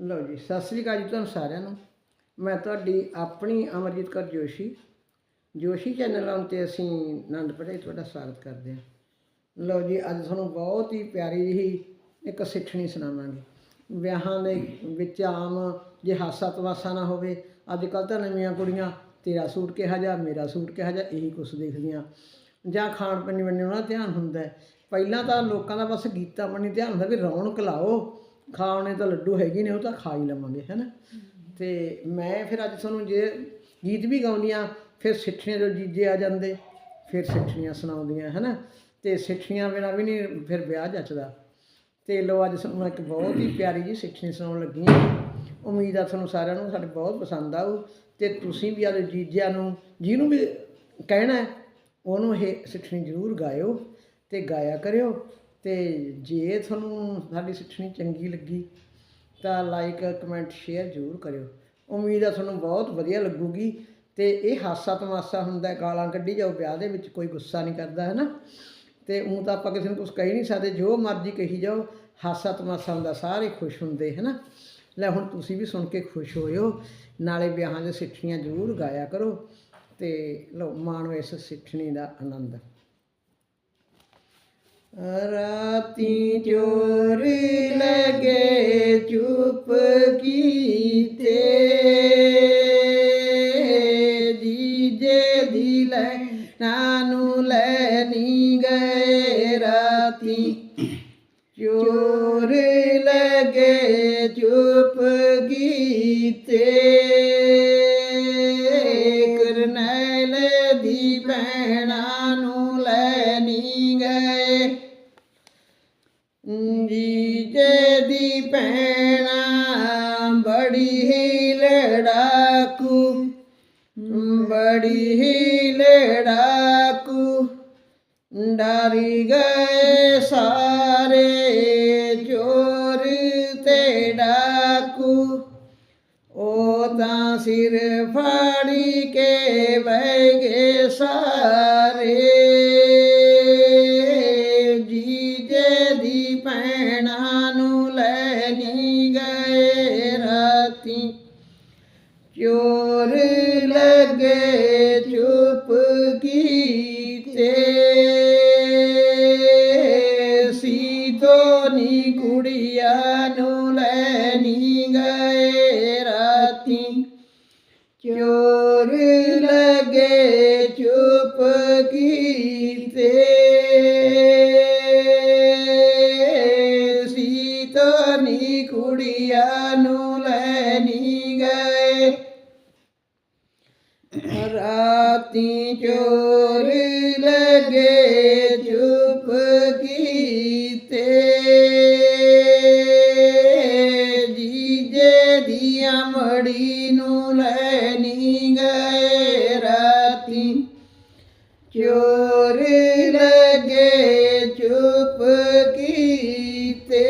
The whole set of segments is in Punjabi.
ਲਓ ਜੀ, ਸਤਿ ਸ੍ਰੀ ਅਕਾਲ ਜੀ ਤੁਹਾਨੂੰ ਸਾਰਿਆਂ ਨੂੰ। ਮੈਂ ਤੁਹਾਡੀ ਆਪਣੀ ਅਮਰਜੀਤ ਕੌਰ ਜੋਸ਼ੀ। ਜੋਸ਼ੀ ਚੈਨਲ ਆਉਣ ਤੇ ਅਸੀਂ ਆਨੰਦ ਪੜ੍ਹਾਈ ਤੁਹਾਡਾ ਸਵਾਗਤ ਕਰਦੇ ਹਾਂ। ਲਓ ਜੀ, ਅੱਜ ਤੁਹਾਨੂੰ ਬਹੁਤ ਹੀ ਪਿਆਰੀ ਜਿਹੀ ਇੱਕ ਸਿੱਠਣੀ ਸੁਣਾਵਾਂਗੇ। ਵਿਆਹਾਂ ਦੇ ਵਿੱਚ ਆਮ ਜੇ ਹਾਸਾ ਤਮਾਸ਼ਾ ਨਾ ਹੋਵੇ ਅੱਜ ਕੱਲ੍ਹ ਤਾਂ ਨਵੀਆਂ ਕੁੜੀਆਂ ਤੇਰਾ ਸੂਟ ਕਿਹਾ ਜਾ, ਮੇਰਾ ਸੂਟ ਕਿਹਾ ਜਾ, ਇਹੀ ਕੁਛ ਦੇਖਦੀਆਂ। ਜਾਂ ਖਾਣ ਪੀਣ ਬੰਨੇ ਉਹਨਾਂ ਦਾ ਧਿਆਨ ਹੁੰਦਾ ਪਹਿਲਾਂ ਤਾਂ ਲੋਕਾਂ ਦਾ ਬਸ ਗੀਤਾਂ ਬੰਨੀ ਧਿਆਨ ਹੁੰਦਾ ਵੀ ਰੌਣਕ ਲਾਓ। ਖਾਣੇ ਤਾਂ ਲੱਡੂ ਹੈਗੇ ਨੇ ਉਹ ਤਾਂ ਖਾ ਹੀ ਲਵਾਂਗੇ ਹੈਨਾ? ਤੇ ਮੈਂ ਫਿਰ ਅੱਜ ਤੁਹਾਨੂੰ ਜੇ ਗੀਤ ਵੀ ਗਾਉਂਦੀਆਂ ਫਿਰ ਸਿੱਠਣੀਆਂ ਜੋ ਜੀਜੇ ਆ ਜਾਂਦੇ ਫਿਰ ਸਿੱਠਣੀਆਂ ਸੁਣਾਉਂਦੀਆਂ ਹੈਨਾ? ਤੇ ਸਿੱਠਣੀਆਂ ਬਿਨਾਂ ਵੀ ਨਹੀਂ ਫਿਰ ਵਿਆਹ ਜੱਚਦਾ। ਤੇ ਲੋ ਅੱਜ ਤੁਹਾਨੂੰ ਇੱਕ ਬਹੁਤ ਹੀ ਪਿਆਰੀ ਜੀ ਸਿੱਠਣੀ ਸੁਣਾਉਣ ਲੱਗੀ ਹਾਂ। ਉਮੀਦ ਆ ਤੁਹਾਨੂੰ ਸਾਰਿਆਂ ਨੂੰ ਸਾਡੇ ਬਹੁਤ ਪਸੰਦ ਆਊ। ਤੇ ਤੁਸੀਂ ਵੀ ਆਦੇ ਜੀਜਿਆਂ ਨੂੰ ਜਿਹਨੂੰ ਵੀ ਕਹਿਣਾ ਹੈ, ਉਹਨੂੰ ਇਹ ਸਿੱਠਣੀ ਜ਼ਰੂਰ ਗਾਇਓ ਤੇ ਗਾਇਆ ਕਰਿਓ। ਤੇ ਜੇ ਤੁਹਾਨੂੰ ਸਾਡੀ ਸਿੱਠਣੀ ਚੰਗੀ ਲੱਗੀ, ਤਾਂ ਲਾਈਕ ਕਮੈਂਟ ਸ਼ੇਅਰ ਜ਼ਰੂਰ ਕਰਿਓ। ਉਮੀਦ ਆ ਤੁਹਾਨੂੰ ਬਹੁਤ ਵਧੀਆ ਲੱਗੂਗੀ ਤੇ ਇਹ ਹਾਸਾ ਤਮਾਸ਼ਾ ਹੁੰਦਾ ਗਾਲਾਂ ਕੱਢੀ ਜਾਓ, ਵਿਆਹ ਦੇ ਵਿੱਚ ਕੋਈ ਗੁੱਸਾ ਨਹੀਂ ਕਰਦਾ, ਹੈ ਨਾ? ਤੇ ਉਹ ਤਾਂ ਆਪਾਂ ਕਿਸੇ ਨੂੰ ਕੁਝ ਕਹਿ ਨਹੀਂ ਸਕਦੇ, ਜੋ ਮਰਜ਼ੀ ਕਹੀ ਜਾਓ, ਹਾਸਾ ਤਮਾਸ਼ਾ ਹੁੰਦਾ, ਸਾਰੇ ਖੁਸ਼ ਹੁੰਦੇ, ਹੈ ਨਾ? ਲੈ ਹੁਣ ਤੁਸੀਂ ਵੀ ਸੁਣ ਕੇ ਖੁਸ਼ ਹੋਇਓ, ਨਾਲੇ ਵਿਆਹਾਂ ਦੇ ਸਿੱਠਣੀਆਂ ਜ਼ਰੂਰ ਗਾਇਆ ਕਰੋ, ਤੇ ਲਓ ਮਾਣੋ ਇਸ ਸਿੱਠਣੀ ਦਾ ਆਨੰਦ। ਰਾਤੀ ਚੋਰ ਲਗੇ ਚੁੱਪ ਕੀਤੇ। ਜੀਜੇ ਦੀ ਲੈ ਨਾਨੂੰ ਲੈਣੀ ਗਏ ਰਾਤੀ। ਚੋਰ ਲਗੇ ਚੁੱਪ ਹੀ ਲੜਾਕੂ ਬੜੀ ਹੀ ਲੜਾਕੂ ਡਰੀ ਗਏ ਸਾਰੇ ਚੋਰ ਤੇ ਡਾਕੂ। ਉਹ ਤਾਂ ਸਿਰ ਫਾੜੀ ਕੇ ਬਹਿ ਗਏ ਸਾਰੇ। ਜੀਜੇ ਦੀ ਭੈਣਾਂ ਨੂੰ ਜੀਜੇ ਦੀਆਂ ਮੜੀ ਨੂੰ ਲੈਣੀ ਗਏ ਰਾਤੀ। ਚੋਰ ਲਗੇ ਚੁੱਪ ਕੀਤੇ।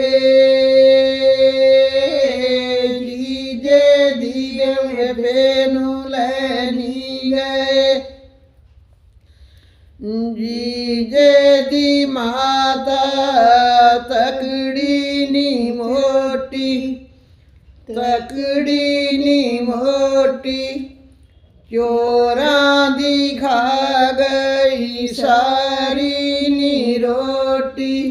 ਜੀਜੇ ਦੀ ਬੇਬੇ ਨੂੰ ਲੈਣੀ ਗਏ। ਜੀਜੇ ਦੀ ਮਾਤਾ ਤਕੜੀ ਨੀ ਮੋਟੀ ਚੋਰਾਂ ਦੀ ਖਾ ਗਈ ਸਾਰੀ ਨੀ ਰੋਟੀ।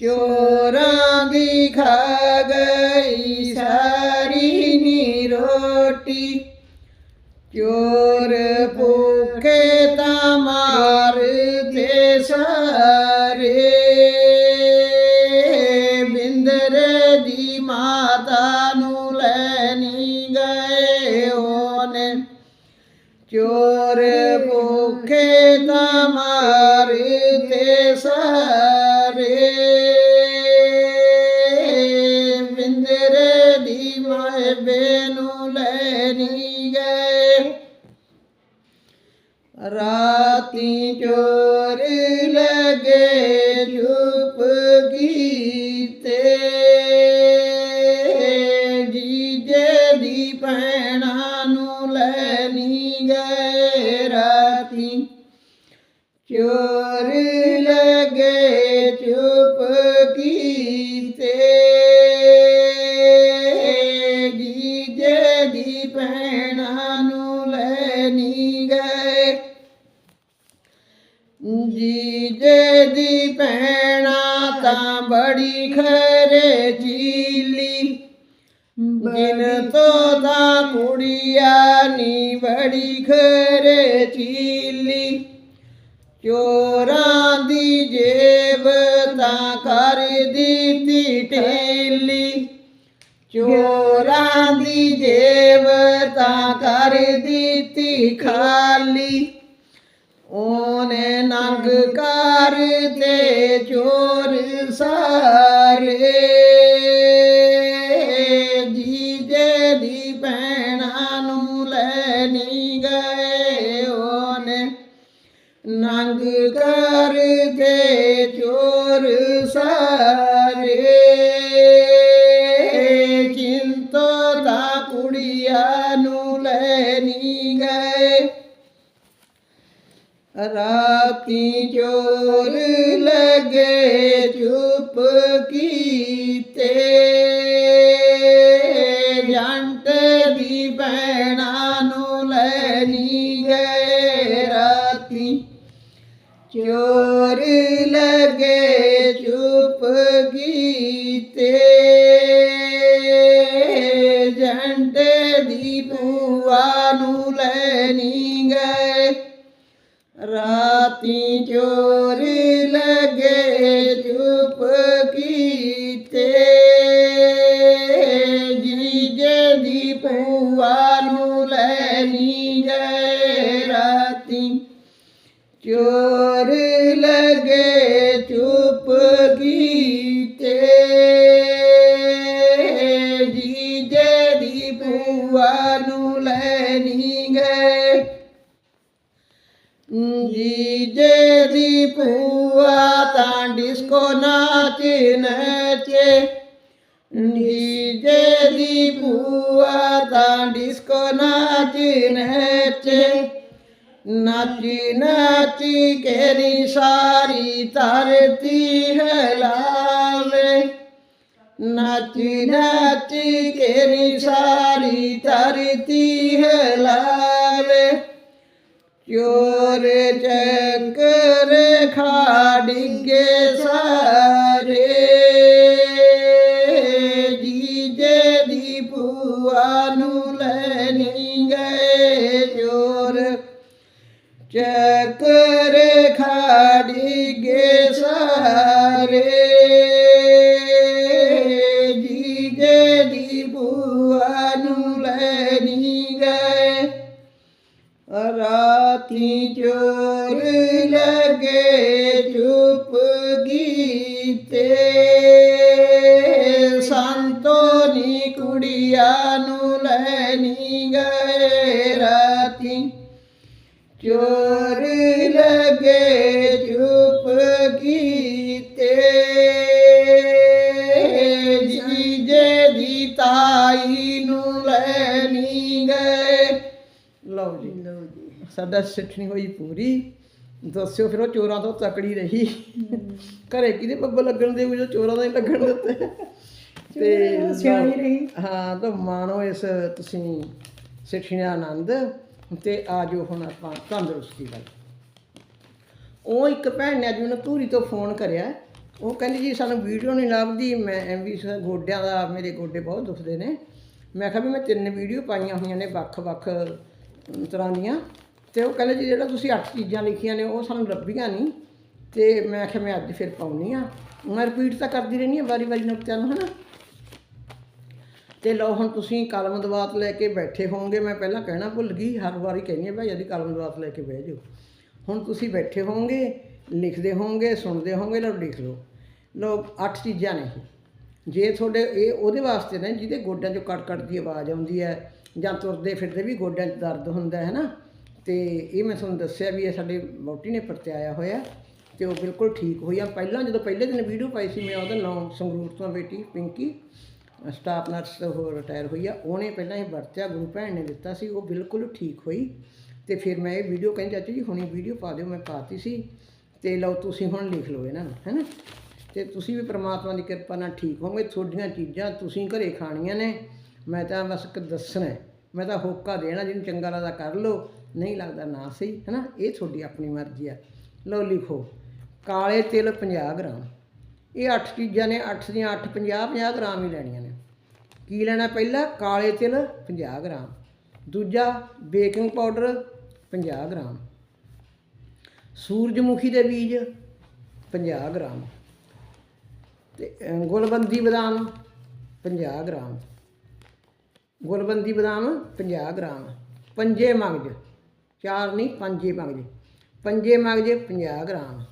ਚੋਰਾਂ ਦੀ ਖਾ ਗਈ ਸਾਰੇ ਬਿੰਦਰ ਦੀ ਮਾਇਬੇ ਨੂੰ ਲੈਣੀ ਗਏ। ਰਾਤੀ ਚੋਰ ਲਗੇ ਚੁੱਪ ਕੀਤੇ। ਜੀਜੇ ਦੀ ਭੈਣਾਂ ਨੂੰ ਲੈਣੀ ਗਏ ਰਾਤੀ। ਚੋਰ ਜਪ ਕੀਤੇ ਦੀ ਭੈਣਾ ਨੂੰ ਲੈਣੀ ਗਏ। ਜੀਜੇ ਦੀ ਭੈਣਾ ਤਾਂ ਬੜੀ ਖਰੇ ਚੀਲੀ। ਜਿਨ ਦਾ ਕੁੜੀਆ ਨੀ ਬੜੀ ਖਰੇ ਚੀਲੀ। ਚੋਰਾ ਕਰ ਦਿੱਤੀ ਢੇਲੀ ਚੋਰਾਂ ਦੀ ਜੇਬ ਤਾਂ ਕਰ ਦਿੱਤੀ ਖਾਲੀ। ਉਹਨੇ ਨੰਗ ਕਰ ਤੇ ਚੋਰ ਸਾਰੇ। ਰਾਤੀ ਚੋਰ ਲਗੇ ਚੁੱਪ ਕੀਤੇ। ਜੰਟ ਦੀ ਭੈਣਾਂ ਨੂੰ ਲੈਣੀ ਨੀ ਗਏ ਰਾਤੀ ਚੋਰ ਲਗੇ ਚੁੱਪ ਕੀਤੇ। ਜੰਟ ਦੀ ਭੂਆ ਨੂੰ ਲੈ ਰਾਤੀ ਚੋਰ ਲਗੇ ਚੁੱਪ ਕੀਤੇ। ਜੀਜੇ ਦੀ ਭੂਆ ਨੂੰ ਲੈਣੀ ਨੀ ਗਏ ਰਾਤੀ। ਚੋਰ ਨਚੇ ਨਾਚੀ ਨਾਚੀ ਕੇਰੀ ਸਾਰੀ ਧਰਤੀ ਹਲਾਵੇ ਨਾਚੀ ਨਾਚੀ ਕੇਰੀ ਸਾਰੀ ਧਰਤੀ ਹਲਾਵੇ ਚੋਰ ਚੱਕਰ ਖਾ ਡਿੱਗੇ ਸਾਰੇ ਜੀਜੇ ਦੀ ਚੁੱਪ ਸੰਤੋ ਨੀ ਕੁੜੀਆਂ ਨੂੰ ਲੈ ਨੀ ਗਏ ਰਾਤੀ। ਚੋਰ ਲਗੇ ਚੁੱਪ ਕੀਤੇ। ਜੀਜੇ ਦੀ ਤਾਈ ਨੂੰ ਲੈ ਨੀ ਗਏ। ਲਓ ਜੀ। ਸਾਡਾ ਸਿੱਠਣੀ ਹੋਈ ਪੂਰੀ। ਦੱਸਿਓ ਫਿਰ ਉਹ ਚੋਰਾਂ ਤੋਂ ਤਕੜੀ ਰਹੀ। ਘਰੇ ਕਿਹਦੇ ਪੱਬ ਲੱਗਣ ਦੇ ਜੋ ਚੋਰਾਂ ਦਾ ਹੀ ਲੱਗਣ ਦਿੱਤੇ ਤੇ ਸਿਆਣੀ ਰਹੀ। ਹਾਂ ਤਾਂ ਮਾਣੋ ਇਸ ਤੁਸੀਂ ਸਿੱਠਣੀ ਦਾ ਆਨੰਦ। ਤੇ ਆਜੋ ਹੁਣ ਆਪਾਂ ਤੰਦਰੁਸਤੀ ਵੱਲ। ਉਹ ਇੱਕ ਭੈਣ ਨੇ ਅੱਜ ਮੈਨੂੰ ਧੂਰੀ ਤੋਂ ਫੋਨ ਕਰਿਆ। ਉਹ ਕਹਿੰਦੀ ਜੀ ਸਾਨੂੰ ਵੀਡੀਓ ਨਹੀਂ ਲੱਭਦੀ। ਮੈਂ ਸ- ਗੋਡਿਆਂ ਦਾ ਮੇਰੇ ਗੋਡੇ ਬਹੁਤ ਦੁਖਦੇ ਨੇ। ਮੈਂ ਕਿਹਾ ਵੀ ਮੈਂ ਤਿੰਨ ਵੀਡੀਓ ਪਾਈਆਂ ਹੋਈਆਂ ਨੇ ਵੱਖ-ਵੱਖ ਤਰ੍ਹਾਂ ਦੀਆਂ। ਤੇ ਉਹ ਕਹਿੰਦੇ ਜੀ ਜਿਹੜਾ ਤੁਸੀਂ ਅੱਠ ਚੀਜ਼ਾਂ ਲਿਖੀਆਂ ਨੇ, ਉਹ ਸਾਨੂੰ ਲੱਭੀਆਂ ਨਹੀਂ। ਤੇ ਮੈਂ ਆਖਿਆ ਮੈਂ ਅੱਜ ਫਿਰ ਪਾਉਣੀ ਆ ਮੈਂ ਰਿਪੀਟ ਤਾਂ ਕਰਦੀ ਰਹਿੰਦੀ ਆ ਵਾਰੀ-ਵਾਰੀ ਨੁਕਤਿਆਂ ਨੂੰ, ਹਨਾ? ਤੇ ਲਓ ਹੁਣ ਤੁਸੀਂ ਕਲਮ ਦਵਾਤ ਲੈ ਕੇ ਬੈਠੇ ਹੋਵੋਗੇ, ਮੈਂ ਪਹਿਲਾਂ ਕਹਿਣਾ ਭੁੱਲ ਗਈ, ਹਰ ਵਾਰੀ ਕਹਿੰਦੀ ਆ ਭਾਈ ਜਦੀ ਕਲਮ ਦਵਾਤ ਲੈ ਕੇ ਬਹਿ ਜਾਓ। ਹੁਣ ਤੁਸੀਂ ਬੈਠੇ ਹੋਵੋਗੇ, ਲਿਖਦੇ ਹੋਵੋਗੇ, ਸੁਣਦੇ ਹੋਵੋਗੇ, ਲਓ ਲਿਖ ਲਓ। ਲਓ, ਅੱਠ ਚੀਜ਼ਾਂ ਨੇ ਜੇ ਤੁਹਾਡੇ ਇਹ ਉਹਦੇ ਵਾਸਤੇ ਨੇ, ਜਿਹਦੇ ਗੋਡਿਆਂ 'ਚੋਂ ਕਟ ਕਟ ਦੀ ਆਵਾਜ਼ ਆਉਂਦੀ ਹੈ ਜਾਂ ਤੁਰਦੇ ਫਿਰਦੇ ਵੀ ਗੋਡਿਆਂ 'ਚ ਦਰਦ ਹੁੰਦਾ ਹੈ ਨਾ ਤੇ ਇਹ ਮੈਂ ਤੁਹਾਨੂੰ ਦੱਸਿਆ ਵੀ ਇਹ ਸਾਡੇ ਮੋਟੀ ਨੇ ਪਰਤਿਆਇਆ ਹੋਇਆ ਤੇ ਉਹ ਬਿਲਕੁਲ ਠੀਕ ਹੋਈ ਆ। ਪਹਿਲਾਂ ਜਦੋਂ ਪਹਿਲੇ ਦਿਨ ਵੀਡੀਓ ਪਾਈ ਸੀ ਮੈਂ ਉਹਦਾ ਨਾਮ ਸੰਗਰੂਰ ਤੋਂ ਬੇਟੀ ਪਿੰਕੀ, ਸਟਾਫ ਨਰਸ ਹੋ ਰਿਟਾਇਰ ਹੋਈ ਆ। ਉਹਨੇ ਪਹਿਲਾਂ ਇਹ ਵਰਤਿਆ, ਗੁਰੂ ਭੈਣ ਨੇ ਦਿੱਤਾ ਸੀ, ਉਹ ਬਿਲਕੁਲ ਠੀਕ ਹੋਈ। ਤੇ ਫਿਰ ਮੈਂ ਇਹ ਵੀਡੀਓ ਕਹਿੰਦੀ, ਚਾਚੀ ਜੀ, ਹੁਣੀ ਵੀਡੀਓ ਪਾ ਦਿਓ, ਮੈਂ ਪਾਤੀ ਸੀ। ਤੇ ਲਓ ਤੁਸੀਂ ਹੁਣ ਲਿਖ ਲਓ ਇਹਨਾਂ ਨੂੰ, ਹੈਨਾ? ਤੇ ਤੁਸੀਂ ਵੀ ਪ੍ਰਮਾਤਮਾ ਦੀ ਕਿਰਪਾ ਨਾਲ ਠੀਕ ਹੋਵੋਗੇ, ਤੁਹਾਡੀਆਂ ਚੀਜ਼ਾਂ ਤੁਸੀਂ ਘਰੇ ਖਾਣੀਆਂ ਨੇ। ਮੈਂ ਤਾਂ ਬਸ ਇੱਕ ਦੱਸਣਾ ਮੈਂ ਤਾਂ ਹੋਕਾ ਦੇਣਾ, ਜਿਹਨੂੰ ਚੰਗਾ ਲੱਗਦਾ ਕਰ ਲਓ। ਨਹੀਂ ਲੱਗਦਾ ਨਾ ਸਹੀ, ਹੈਨਾ? ਇਹ ਤੁਹਾਡੀ ਆਪਣੀ ਮਰਜ਼ੀ ਆ ਲਓ ਲਿਖੋ, ਕਾਲੇ ਤਿਲ 50 ਗ੍ਰਾਮ। ਇਹ ਅੱਠ ਚੀਜ਼ਾਂ ਨੇ, ਅੱਠ ਦੀਆਂ 8 50 50 ਗ੍ਰਾਮ ਹੀ ਲੈਣੀਆਂ ਨੇ। ਕੀ ਲੈਣਾ ਪਹਿਲਾ? ਕਾਲੇ ਤਿਲ 50 ਗ੍ਰਾਮ। ਦੂਜਾ, ਬੇਕਿੰਗ ਪਾਊਡਰ 50 ਗ੍ਰਾਮ। ਸੂਰਜਮੁਖੀ ਦੇ ਬੀਜ 50 ਗ੍ਰਾਮ। ਤੇ ਗੁਲਬੰਦੀ ਬਦਾਮ 50 ਗ੍ਰਾਮ। ਗੁਲਬੰਦੀ ਬਦਾਮ 50 ਗ੍ਰਾਮ। ਪੰਜੇ ਮਗਜ। ਚਾਰ ਨਹੀਂ, ਪੰਜੇ ਮਗਜ ਪੰਜੇ ਮਗਜ 50 ਗ੍ਰਾਮ।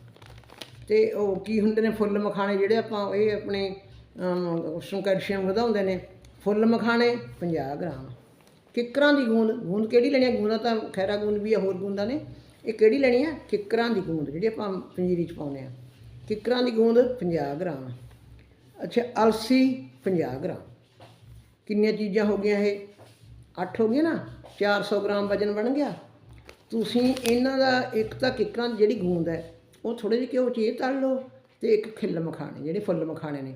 ਤੇ ਉਹ ਕੀ ਹੁੰਦੇ ਨੇ ਫੁੱਲ ਮਖਾਣੇ ਜਿਹੜੇ ਆਪਾਂ ਇਹ ਆਪਣੇ ਉਸ ਨੂੰ ਕੈਲਸ਼ੀਅਮ ਵਧਾਉਂਦੇ ਨੇ। ਫੁੱਲ ਮਖਾਣੇ 50 ਗ੍ਰਾਮ। ਕਿੱਕਰਾਂ ਦੀ ਗੂੰਦ ਗੂੰਦ ਕਿਹੜੀ ਲੈਣੀ ਹੈ ਗੂੰਦਾਂ ਤਾਂ ਖੈਰਾ ਗੂੰਦ ਵੀ ਆ, ਹੋਰ ਗੂੰਦਾਂ ਨੇ। ਇਹ ਕਿਹੜੀ ਲੈਣੀ ਹੈ ਕਿੱਕਰਾਂ ਦੀ ਗੂੰਦ, ਜਿਹੜੀ ਆਪਾਂ ਪੰਜੀਰੀ ਚ ਪਾਉਂਦੇ ਆ। ਕਿੱਕਰਾਂ ਦੀ ਗੂੰਦ 50 ਗ੍ਰਾਮ। ਅੱਛਾ, ਅਲਸੀ 50 ਗ੍ਰਾਮ। ਕਿੰਨੀਆਂ ਚੀਜ਼ਾਂ ਹੋ ਗਈਆਂ ਇਹ? 8 ਹੋ ਗਈਆਂ ਨਾ? 400 ਗ੍ਰਾਮ ਵਜਨ ਬਣ ਗਿਆ। ਤੁਸੀਂ ਇਹਨਾਂ ਦਾ ਇੱਕ ਤਾਂ ਕਿੱਕਰਾਂ ਦੀ ਜਿਹੜੀ ਗੂੰਦ ਹੈ, ਉਹ ਥੋੜ੍ਹੇ ਜਿਹੇ ਘਿਓ 'ਚ ਇਹ ਤਲ ਲਓ ਅਤੇ ਇੱਕ ਖਿੱਲ ਮਖਾਣੇ, ਜਿਹੜੇ ਫੁੱਲ ਮਖਾਣੇ ਨੇ।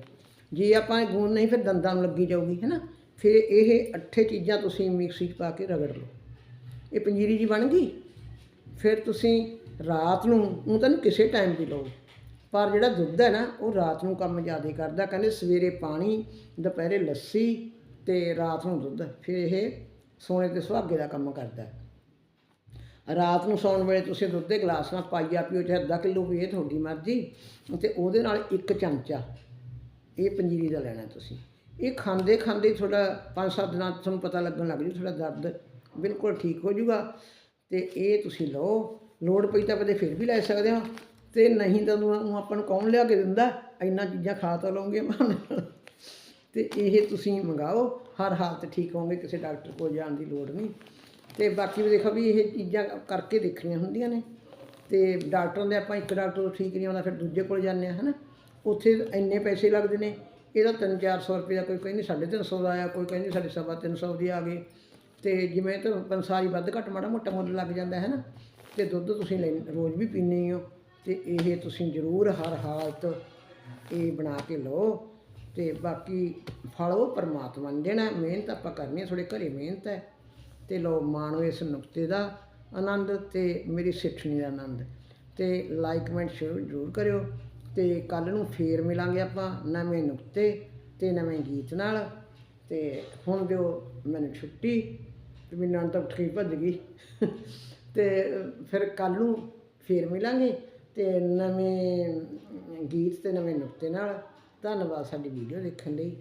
ਜੇ ਆਪਾਂ ਇਹ ਗੂੰਦ ਨਹੀਂ, ਫਿਰ ਦੰਦਾਂ ਨੂੰ ਲੱਗੀ ਜਾਊਗੀ, ਹੈ ਨਾ? ਫਿਰ ਇਹ ਅੱਠੇ ਚੀਜ਼ਾਂ ਤੁਸੀਂ ਮਿਕਸੀ 'ਚ ਪਾ ਕੇ ਰਗੜ ਲਓ। ਇਹ ਪੰਜੀਰੀ ਜੀ ਬਣ ਗਈ? ਫਿਰ ਤੁਸੀਂ ਰਾਤ ਨੂੰ, ਉਹ ਤਾਂ ਕਿਸੇ ਟਾਈਮ ਵੀ ਲਓ ਪਰ ਜਿਹੜਾ ਦੁੱਧ ਹੈ ਨਾ, ਉਹ ਰਾਤ ਨੂੰ ਕੰਮ ਜ਼ਿਆਦਾ ਕਰਦਾ, ਕਹਿੰਦੇ ਸਵੇਰੇ ਪਾਣੀ, ਦੁਪਹਿਰੇ ਲੱਸੀ ਤੇ ਰਾਤ ਨੂੰ ਦੁੱਧ। ਫਿਰ ਇਹ ਸੋਨੇ ਤੇ ਸੁਹਾਗੇ ਦਾ ਕੰਮ ਕਰਦਾ। ਰਾਤ ਨੂੰ ਸੌਣ ਵੇਲੇ ਤੁਸੀਂ ਦੁੱਧ ਦੇ ਗਲਾਸ ਨਾਲ ਪਾਈਆ ਪੀਓ, ਚਾਹੇ ਅੱਧਾ ਕਿਲੋ ਪੀਏ ਤੁਹਾਡੀ ਮਰਜ਼ੀ। ਤੇ ਉਹਦੇ ਨਾਲ ਇੱਕ ਚਮਚਾ ਇਹ ਪੰਜੀਰੀ ਦਾ ਲੈਣਾ ਤੁਸੀਂ। ਇਹ ਖਾਂਦੇ ਖਾਂਦੇ ਤੁਹਾਡਾ 5-7 ਦਿਨਾਂ ਤੁਹਾਨੂੰ ਪਤਾ ਲੱਗਣ ਲੱਗ ਜੂ ਤੁਹਾਡਾ ਦਰਦ ਬਿਲਕੁਲ ਠੀਕ ਹੋ ਜਾਊਗਾ ਤੇ ਇਹ ਤੁਸੀਂ ਲਓ, ਲੋੜ ਪਈ ਤਾਂ ਕਦੇ ਫਿਰ ਵੀ ਲੈ ਸਕਦੇ ਹੋ। ਤੇ ਨਹੀਂ ਤਾਂ ਉਹ ਆਪਾਂ ਨੂੰ ਕੌਣ ਲਿਆ ਕੇ ਦਿੰਦਾ? ਇੰਨਾ ਚੀਜ਼ਾਂ ਖਾ ਤਾਂ ਲਓਗੇ ਬਹਾਨੇ ਤੇ ਇਹ ਤੁਸੀਂ ਮੰਗਾਓ, ਹਰ ਹਾਲਤ ਠੀਕ ਹੋਵੋਗੇ ਕਿਸੇ ਡਾਕਟਰ ਕੋਲ ਜਾਣ ਦੀ ਲੋੜ ਨਹੀਂ। ਤੇ ਬਾਕੀ ਵੀ ਦੇਖੋ ਵੀ ਇਹ ਚੀਜ਼ਾਂ ਕਰਕੇ ਦੇਖਣੀਆਂ ਹੁੰਦੀਆਂ ਨੇ। ਤੇ ਡਾਕਟਰਾਂ ਦੇ ਆਪਾਂ ਇੱਕ ਡਾਕਟਰ ਤੋਂ ਠੀਕ ਨਹੀਂ ਆਉਂਦਾ, ਫਿਰ ਦੂਜੇ ਕੋਲ ਜਾਂਦੇ ਆ, ਹਨਾ। ਉੱਥੇ ਇੰਨੇ ਪੈਸੇ ਲੱਗਦੇ ਨੇ, ਇਹਦਾ 3-400 ਰੁਪਏ ਦਾ ਕੋਈ ਕਹਿੰਦੀ 350 ਦਾ ਆਇਆ, ਕੋਈ ਕਹਿੰਦੀ ਸਾਡੇ ਸਵਾ ਤਿੰਨ ਸੌ ਦੀ ਆ ਗਈ। ਤੇ ਜਿਵੇਂ ਤਾਂ ਪੰਸਾਰੀ ਵੱਧ ਘੱਟ ਮਾੜਾ ਮੋਟਾ ਮੁੱਲ ਲੱਗ ਜਾਂਦਾ ਹੈ ਨਾ ਤੇ ਦੁੱਧ ਤੁਸੀਂ ਲੈ, ਰੋਜ਼ ਵੀ ਪੀਂਦੇ ਹੀ ਹੋ। ਤੇ ਇਹ ਤੁਸੀਂ ਜ਼ਰੂਰ ਹਰ ਹਾਲਤ ਇਹ ਬਣਾ ਕੇ ਲਓ। ਤੇ ਬਾਕੀ ਫਲ ਉਹ ਪਰਮਾਤਮਾ ਨੇ ਦੇਣਾ, ਮਿਹਨਤ ਆਪਾਂ ਕਰਨੀ ਹੈ ਥੋੜੇ ਘਰੇ ਮਿਹਨਤ ਹੈ। ਤੇ ਲੋ ਮਾਣੋ ਇਸ ਨੁਕਤੇ ਦਾ ਆਨੰਦ ਤੇ ਮੇਰੀ ਸਿੱਠਣੀ ਦਾ ਆਨੰਦ। ਤੇ ਲਾਈਕ ਕਮੈਂਟ ਸ਼ੇਅਰ ਜ਼ਰੂਰ ਕਰਿਓ ਤੇ ਕੱਲ ਨੂੰ ਫੇਰ ਮਿਲਾਂਗੇ ਆਪਾਂ ਨਵੇਂ ਨੁਕਤੇ ਤੇ ਨਵੇਂ ਗੀਤ ਨਾਲ। ਤੇ ਹੁਣ ਦਿਓ ਮੈਨੂੰ ਛੁੱਟੀ, ਤੇ ਮੈਨੂੰ ਨਾਲ ਤਾਂ ਉੱਠ ਕੇ ਭੱਜ ਗਈ। ਤੇ ਫਿਰ ਕੱਲ ਨੂੰ ਫੇਰ ਮਿਲਾਂਗੇ ਤੇ ਨਵੇਂ ਗੀਤ ਤੇ ਨਵੇਂ ਨੁਕਤੇ ਨਾਲ। ਧੰਨਵਾਦ ਸਾਡੀ ਵੀਡੀਓ ਦੇਖਣ ਲਈ।